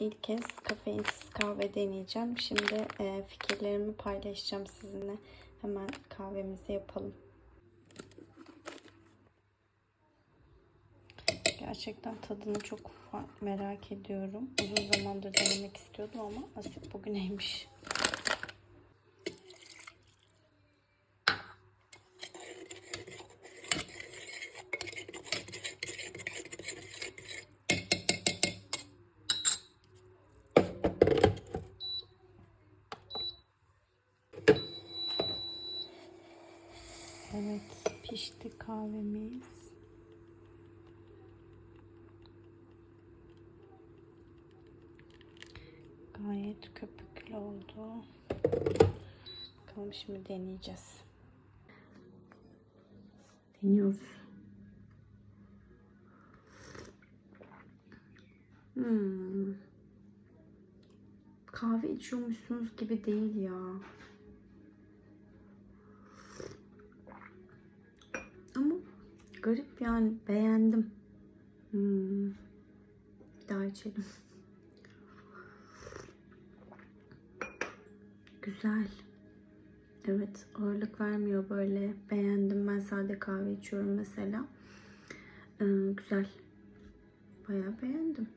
İlk kez kafeinsiz kahve deneyeceğim. Şimdi e, fikirlerimi paylaşacağım sizinle. Hemen kahvemizi yapalım. Gerçekten tadını çok merak ediyorum. Uzun zamandır denemek istiyordum ama nasip bugüneymiş. Evet, pişti kahvemiz. Gayet köpüklü oldu. Bakalım şimdi deneyeceğiz. Deniyoruz. Hmm. Kahve içiyormuşsunuz gibi değil ya. Ama garip yani beğendim. Hmm. Bir daha içelim. Güzel. Evet ağırlık vermiyor böyle. Beğendim. Ben sade kahve içiyorum mesela. Ee, güzel. Bayağı beğendim.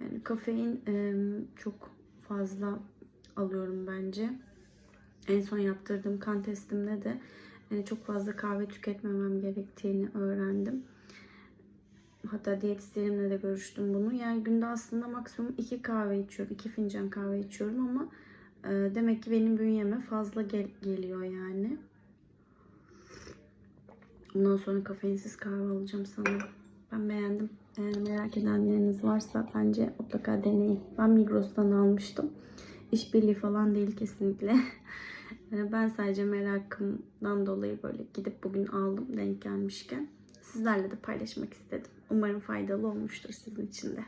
Yani kafein e, çok fazla alıyorum bence. En son yaptırdığım kan testimde de çok fazla kahve tüketmemem gerektiğini öğrendim. Hatta diyetisyenimle de görüştüm bunu. Yani günde aslında maksimum iki kahve içiyorum. iki fincan kahve içiyorum ama e, demek ki benim bünyeme fazla gel- geliyor yani. Ondan sonra kafeinsiz kahve alacağım sanırım. Ben beğendim. Eğer merak edenleriniz varsa bence mutlaka deneyin. Ben Migros'tan almıştım. İşbirliği falan değil kesinlikle. Ee, ben sadece merakımdan dolayı böyle gidip bugün aldım denk gelmişken. Sizlerle de paylaşmak istedim. Umarım faydalı olmuştur sizin için de.